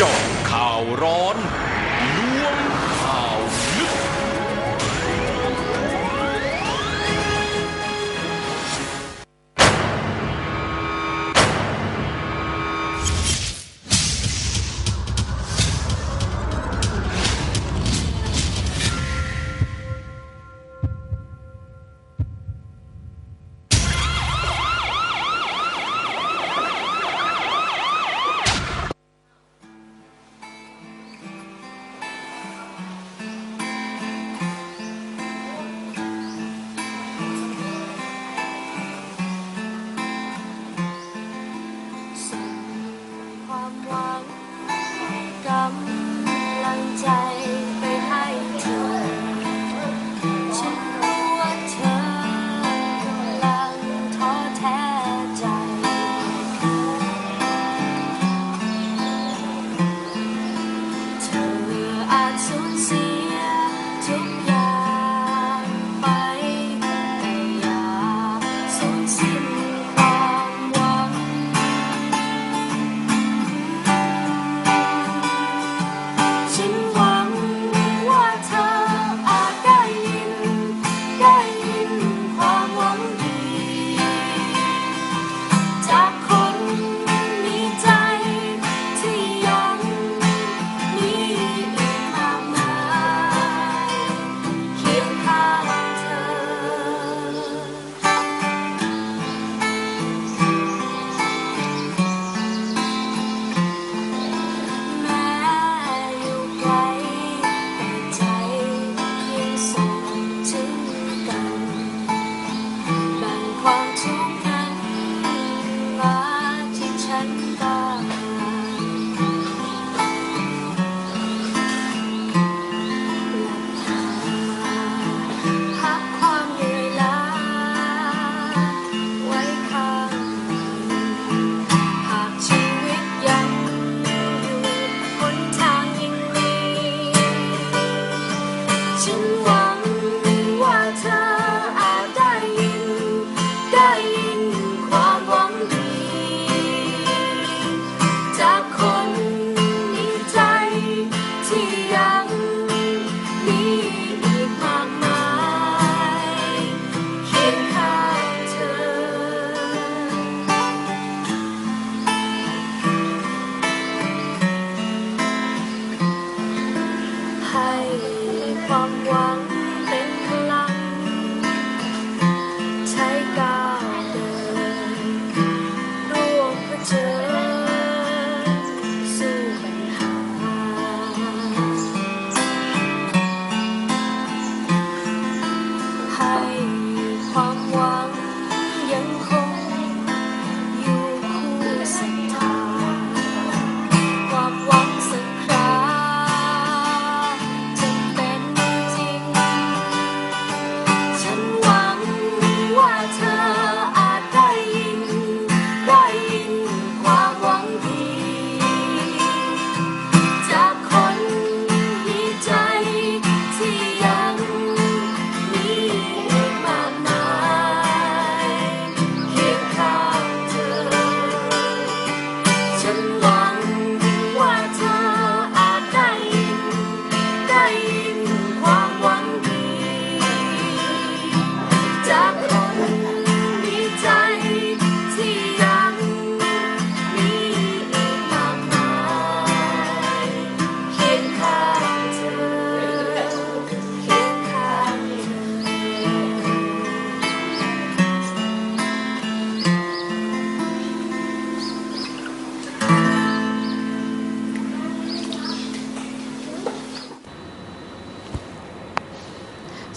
จาะข่าวร้อน สูญ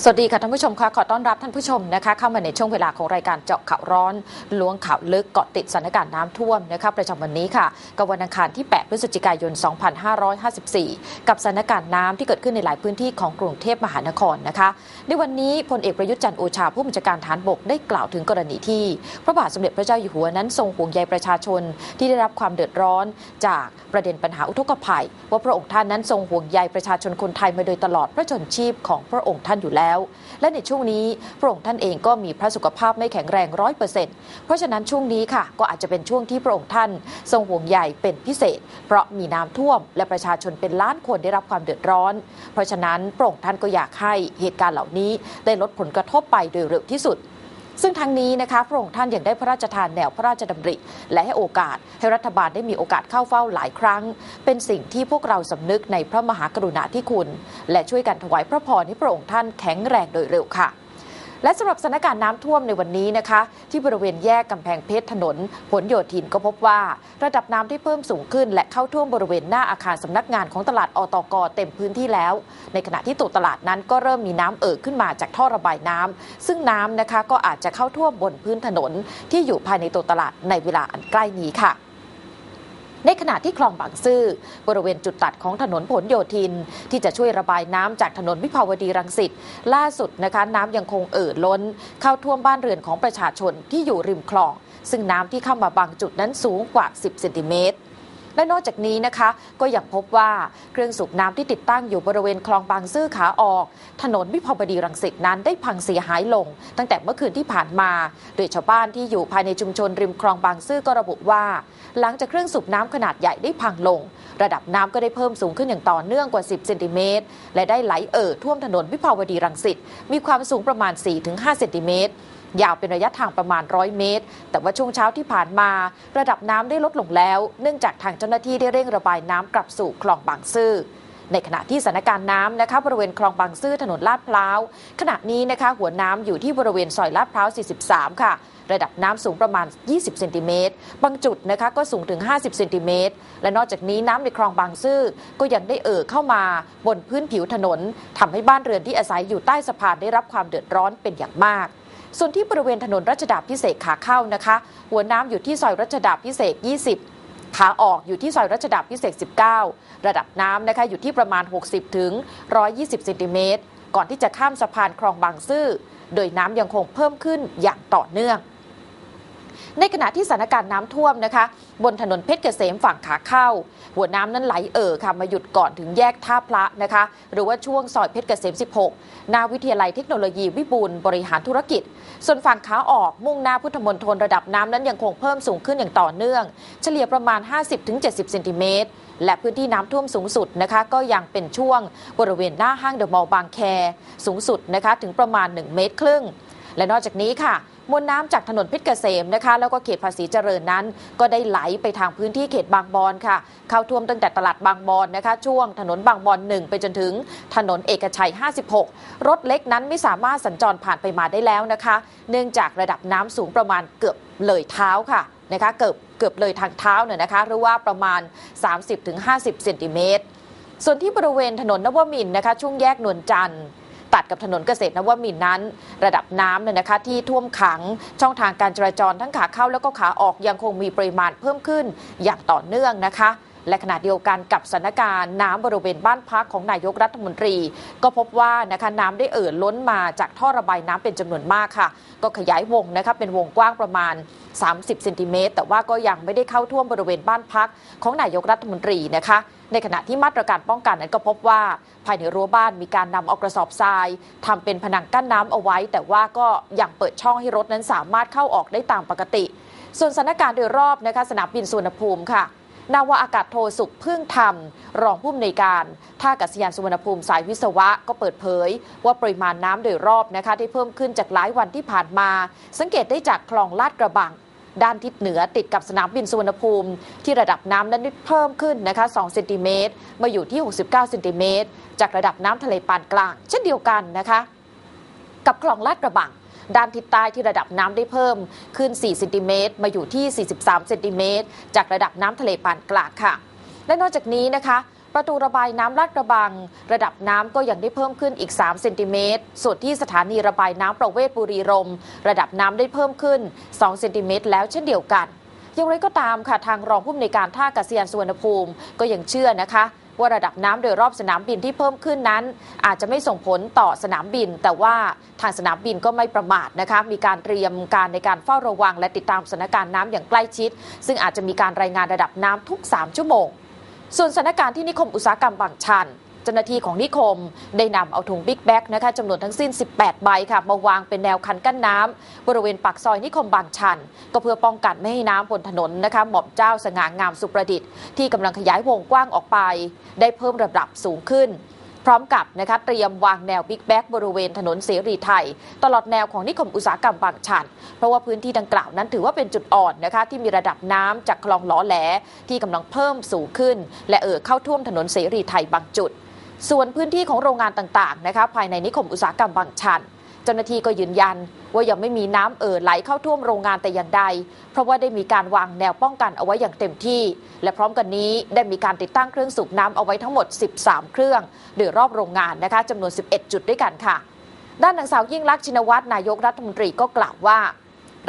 สวัสดีค่ะท่านผู้ชมค่ะขอต้อนรับท่านผู้ชมนะคะเข้ามาในช่วงเวลาของรายการเจาะข่าวร้อนล้วงข่าวลึกเกาะติดสถานการณ์น้ำท่วมนะคะประจำวันนี้ค่ะกับวันอังคารที่ 8 พฤศจิกายน 2554 กับสถานการณ์น้ำที่เกิดขึ้นในหลายพื้นที่ของกรุงเทพมหานครนะคะในวันนี้พลเอกประยุทธ์จันทร์โอชาผู้บัญชาการฐานบกได้กล่าวถึงกรณีที่ พระบาทสมเด็จพระเจ้าอยู่หัวนั้นทรงห่วงใยประชาชนที่ได้รับความเดือดร้อน จากประเด็นปัญหาอุทกภัย ว่าพระองค์ท่านนั้นทรงห่วงใยประชาชนคนไทยมาโดยตลอดพระชนชีพของพระองค์ท่านอยู่แล้วแล้ว และในช่วงนี้พระองค์ท่านเองก็มีพระสุขภาพไม่แข็งแรงร้อยเปอร์เซ็นต์เพราะฉะนั้นช่วงนี้ค่ะ ก็อาจจะเป็นช่วงที่พระองค์ท่าน ทรงห่วงใยเป็นพิเศษ เพราะมีน้ำท่วม และประชาชนเป็นล้านคนได้รับความเดือดร้อน เพราะฉะนั้นพระองค์ท่านก็อยากให้เหตุการณ์เหล่านี้ได้ลดผลกระทบไปโดยเร็วที่สุด ซึ่งทางนี้นะคะพระองค์ท่านยังได้พระราชทานแนวพระราชดำริ และให้โอกาสให้รัฐบาลได้มีโอกาสเข้าเฝ้าหลายครั้ง เป็นสิ่งที่พวกเราสำนึกในพระมหากรุณาธิคุณ และช่วยกันถวายพระพรให้พระองค์ท่านแข็งแรงโดยเร็วค่ะ และสำหรับสถานการณ์น้ำท่วมในวันนี้นะคะ ที่บริเวณแยกกำแพงเพชรถนนผลโยธินก็พบว่า ระดับน้ำที่เพิ่มสูงขึ้น และเข้าท่วมบริเวณหน้าอาคารสำนักงานของตลาดอตกเต็มพื้นที่แล้ว ในขณะที่ตัวตลาดนั้นก็เริ่มมีน้ำเอ่อขึ้นมาจากท่อระบายน้ำซึ่งน้ำนะคะก็อาจจะเข้าท่วมบนพื้นถนน ที่อยู่ภายในตัวตลาดในเวลาอันใกล้นี้ค่ะ ในขณะที่คลองบางซื่อบริเวณจุดตัดของถนนผลโยธิน ที่จะช่วยระบายน้ำจากถนนวิภาวดีรังสิตล่าสุดนะคะน้ำยังคงเอ่อล้น เข้าท่วมบ้านเรือนของประชาชนที่อยู่ริมคลอง ซึ่งน้ำที่เข้ามาบางจุดนั้นสูงกว่า 10เซนติเมตร และนอกจากนี้นะคะ ก็ยังพบว่าเครื่องสูบน้ำที่ติดตั้งอยู่บริเวณคลองบางซื่อขาออก ถนนวิภาวดีรังสิตนั้นได้พังเสียหายลง ตั้งแต่เมื่อคืนที่ผ่านมา โดยชาวบ้านที่อยู่ภายในชุมชนริมคลองบางซื่อก็ระบุว่า หลังจากเครื่องสูบน้ำขนาดใหญ่ได้พังลง ระดับน้ำก็ได้เพิ่มสูงขึ้นอย่างต่อเนื่องกว่า 10 เซนติเมตร และได้ไหลเอ่อท่วมถนนวิภาวดีรังสิตมีความสูงประมาณ 4-5 เซนติเมตร ยาวเป็นระยะทางประมาณ 100 เมตร แต่ว่าช่วงเช้าที่ผ่านมา ระดับน้ำได้ลดลงแล้ว เนื่องจากทางเจ้าหน้าที่ได้เร่งระบายน้ำกลับสู่คลองบางซื่อในขณะที่สถานการณ์น้ำนะคะบริเวณคลองบางซื่อถนนลาดพร้าว ขณะนี้นะคะหัวน้ำอยู่ที่บริเวณซอยลาดพร้าว 43 ค่ะ ระดับน้ำสูงประมาณ 20 เซนติเมตร บางจุดนะคะก็สูงถึง 50 เซนติเมตร และนอกจากนี้น้ำในคลองบางซื่อก็ยังได้เอ่อเข้ามาบนพื้นผิวถนนทำให้บ้านเรือนที่อาศัยอยู่ใต้สะพานได้รับความเดือดร้อนเป็นอย่างมาก ส่วนที่บริเวณถนนรัชดาพิเศษขาเข้านะคะ หัวน้ำอยู่ที่ซอยรัชดาพิเศษ 20ขาออกอยู่ที่ซอยรัชดาพิเศษ 19 ระดับน้ำนะคะอยู่ที่ประมาณ 60 ถึง 120 เซนติเมตร ก่อนที่จะข้ามสะพานคลองบางซื่อ โดยน้ำยังคงเพิ่มขึ้นอย่างต่อเนื่อง ในขณะที่สถานการณ์น้ำท่วมนะคะ บนถนนเพชรเกษมฝั่งขาเข้า หัวน้ำนั้นไหลเอ่อค่ะมาหยุดก่อนถึงแยกท่าพระนะคะ หรือว่าช่วงซอยเพชรเกษม 16 หน้าวิทยาลัยเทคโนโลยีวิบูลบริหารธุรกิจ ส่วนฝั่งขาออกมุ่งหน้าพุทธมณฑลระดับน้ำนั้นยังคงเพิ่มสูงขึ้นอย่างต่อเนื่อง เฉลี่ยประมาณ 50-70 เซนติเมตรและพื้นที่น้ำท่วมสูงสุดนะคะก็ยังเป็นช่วงบริเวณหน้าห้างเดอะมอลล์บางแค สูงสุดนะคะถึงประมาณ 1 เมตรครึ่ง และนอกจากนี้ค่ะ มวลน้ำจากถนนเพชรเกษมนะคะ แล้วก็เขตภาษีเจริญนั้น ก็ได้ไหลไปทางพื้นที่เขตบางบอนค่ะ เข้าท่วมตั้งแต่ตลาดบางบอนนะคะ ช่วงถนนบางบอน1ไปจนถึงถนนเอกชัย 56 รถเล็กนั้นไม่สามารถสัญจรผ่านไปมาได้แล้วนะคะ เนื่องจากระดับน้ำสูงประมาณเกือบเลยเท้าค่ะนะคะเกือบเกือบเลยทางเท้าเนี่ยนะคะ หรือว่าประมาณ 30-50เซนติเมตรส่วนที่บริเวณถนนนวมินนะคะ ช่วงแยกนวลจันทร์ ตัดกับถนนเกษตรนวมินนั้น ระดับน้ำเนี่ยนะคะที่ท่วมขังช่องทางการจราจรทั้งขาเข้าแล้วก็ขาออกยังคงมีปริมาณเพิ่มขึ้นอย่างต่อเนื่องนะคะ และขณะเดียวกันกับสถานการณ์น้ำบริเวณบ้านพักของนายกรัฐมนตรี ก็พบว่านะคะน้ำได้เอ่อล้นมาจากท่อระบายน้ำเป็นจำนวนมากค่ะ ก็ขยายวงนะคะเป็นวงกว้างประมาณ 30 เซนติเมตรแต่ว่าก็ยังไม่ได้เข้าท่วมบริเวณบ้านพักของนายกรัฐมนตรีนะคะ ในขณะที่มาตรการป้องกันนั้นก็พบว่าภายในรั้วบ้านมีการนำเอากระสอบทรายทำเป็นผนังกั้นน้ำเอาไว้ แต่ว่าก็ยังเปิดช่องให้รถนั้นสามารถเข้าออกได้ตามปกติ ส่วนสถานการณ์โดยรอบนะคะสนามบินสุวรรณภูมิค่ะ นาวาอากาศโทสุขพึ่งธรรม รองผู้อำนวยการ ท่าอากาศยานสุวรรณภูมิสายวิศวะก็เปิดเผย ว่าปริมาณน้ำโดยรอบนะคะที่เพิ่มขึ้นจากหลายวันที่ผ่านมา สังเกตได้จากคลองลาดกระบังด้านทิศเหนือติดกับสนามบินสุวรรณภูมิ ที่ระดับน้ำนั้นเพิ่มขึ้นนะคะ 2 เซนติเมตร มาอยู่ที่ 69 เซนติเมตร จากระดับน้ำทะเลปานกลาง เช่นเดียวกันนะคะ กับคลองลาดกระบัง ด้านทิศใต้ที่ระดับน้ำได้เพิ่มขึ้น 4 เซนติเมตร มาอยู่ที่ 43 เซนติเมตร จากระดับน้ำทะเลปานกลางค่ะ และนอกจากนี้นะคะประตูระบายน้ำลาดกระบัง ระดับน้ำก็ยังได้เพิ่มขึ้นอีก 3 เซนติเมตร ส่วนที่สถานีระบายน้ำประเวศบุรีรม ระดับน้ำได้เพิ่มขึ้น 2 เซนติเมตรแล้วเช่นเดียวกัน อย่างไรก็ตามค่ะ ทางรองผู้อำนวยการท่าอากาศยานสุวรรณภูมิก็ยังเชื่อนะคะ ว่าระดับน้ำโดยรอบสนามบินที่เพิ่มขึ้นนั้น อาจจะไม่ส่งผลต่อสนามบิน แต่ว่าทางสนามบินก็ไม่ประมาทนะคะมีการเตรียมการในการเฝ้าระวัง และติดตามสถานการณ์น้ำอย่างใกล้ชิด ซึ่งอาจจะมีการรายงานระดับน้ำทุก 3 ชั่วโมง ส่วนสถานการณ์ที่นิคมอุตสาหกรรมบางชัน เจ้าหน้าที่ของนิคม ได้นำเอาถุงบิ๊กแบ็กนะคะจำนวนทั้งสิ้น 18 ใบค่ะ มาวางเป็นแนวคันกั้นน้ำบริเวณปากซอยนิคมบางชัน ก็เพื่อป้องกันไม่ให้น้ำบนถนนนะคะหม่อมเจ้าสง่างามสุประดิษฐ์ที่กำลังขยายวงกว้างออกไป ได้เพิ่มระดับสูงขึ้นพร้อมกับนะคะเตรียมวางแนวบิ๊กแบ็กบริเวณถนนเสรีไทย ตลอดแนวของนิคมอุตสาหกรรมบางชัน เพราะว่าพื้นที่ดังกล่าวนั้นถือว่าเป็นจุดอ่อนนะคะที่มีระดับน้ำจากคลองหลอแหลที่กำลังเพิ่มสูงขึ้น และเอ่อเข้าท่วมถนนเสรีไทยบางจุด ส่วนพื้นที่ของโรงงานต่างๆนะคะภายในนิคมอุตสาหกรรมบางชัน เจ้าหน้าที่ก็ยืนยันว่ายังไม่มีน้ำเอ่อไหลเข้าท่วมโรงงานแต่อย่างใด เพราะว่าได้มีการวางแนวป้องกันเอาไว้อย่างเต็มที่ และพร้อมกันนี้ได้มีการติดตั้งเครื่องสูบน้ำเอาไว้ทั้งหมด 13 เครื่องโดยรอบโรงงานนะคะจำนวน 11 จุดด้วยกันค่ะ ด้านนางสาวยิ่งลักษณ์ชินวัตรนายกรัฐมนตรีก็กล่าวว่า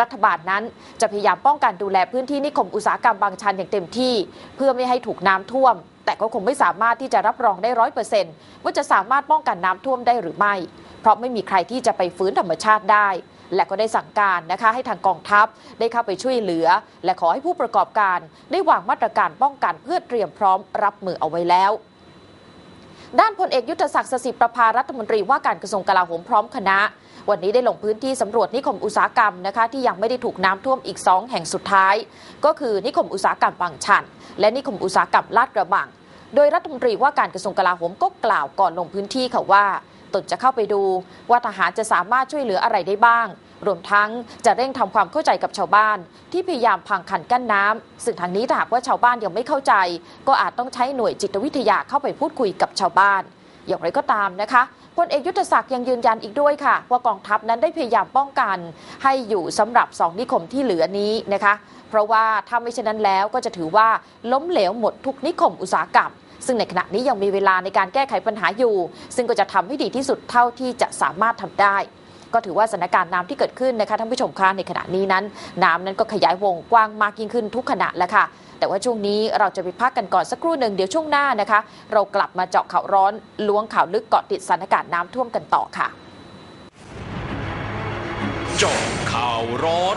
รัฐบาลนั้นจะพยายามป้องกันดูแลพื้นที่นิคมอุตสาหกรรมบางชันอย่างเต็มที่ เพื่อไม่ให้ถูกน้ำท่วม แต่ก็คงไม่สามารถที่จะรับรองได้ร้อยเปอร์เซ็นต์ว่าจะสามารถป้องกันน้ำท่วมได้หรือไม่ เพราะไม่มีใครที่จะไปฟื้นธรรมชาติได้ และก็ได้สั่งการนะคะให้ทางกองทัพได้เข้าไปช่วยเหลือ และขอให้ผู้ประกอบการได้วางมาตรการป้องกันเพื่อเตรียมพร้อมรับมือเอาไว้แล้วด้านพลเอกยุทธศักดิ์สสิประภารัฐมนตรีว่าการกระทรวงกลาโหมพร้อมคณะ วันนี้ได้ลงพื้นที่สำรวจนิคมอุตสาหกรรมนะคะที่ยังไม่ได้ถูกน้ำท่วมอีก 2 แห่งสุดท้าย ก็คือนิคมอุตสาหกรรมบางชัน และนิคมอุตสาหกรรมลาดกระบัง โดยรัฐมนตรีว่าการกระทรวงกลาโหมก็กล่าวก่อนลงพื้นที่ค่ะว่าตนจะเข้าไปดูว่าทหารจะสามารถช่วยเหลืออะไรได้บ้าง รวมทั้งจะเร่งทำความเข้าใจกับชาวบ้าน ที่พยายามพังคันกั้นน้ำซึ่งทางนี้ถ้าหากว่าชาวบ้านยังไม่เข้าใจ ก็อาจต้องใช้หน่วยจิตวิทยาเข้าไปพูดคุยกับชาวบ้าน อย่างไรก็ตามนะคะ พลเอกยุทธศักดิ์ยังยืนยันอีกด้วยค่ะ ว่ากองทัพนั้นได้พยายามป้องกัน ให้อยู่สำหรับสองนิคมที่เหลือนี้นะคะ เพราะว่าถ้าไม่เช่นนั้นแล้วก็จะถือว่าล้มเหลวหมดทุกนิคมอุตสาหกรรมซึ่งในขณะนี้ยังมีเวลาในการแก้ไขปัญหาอยู่ ซึ่งก็จะทำให้ดีที่สุดเท่าที่จะสามารถทำได้ ก็ถือว่าสถานการณ์น้ำที่เกิดขึ้นนะคะท่านผู้ชมคะในขณะนี้นั้น น้ำนั้นก็ขยายวงกว้างมากยิ่งขึ้นทุกขณะแล้วค่ะ แต่ว่าช่วงนี้เราจะไปพักกันก่อนสักครู่หนึ่งเดี๋ยวช่วงหน้านะคะ เรากลับมาเจาะข่าวร้อนล้วงข่าวลึกเกาะติดสถานการณ์น้ำท่วมกันต่อค่ะ เจาะข่าวร้อน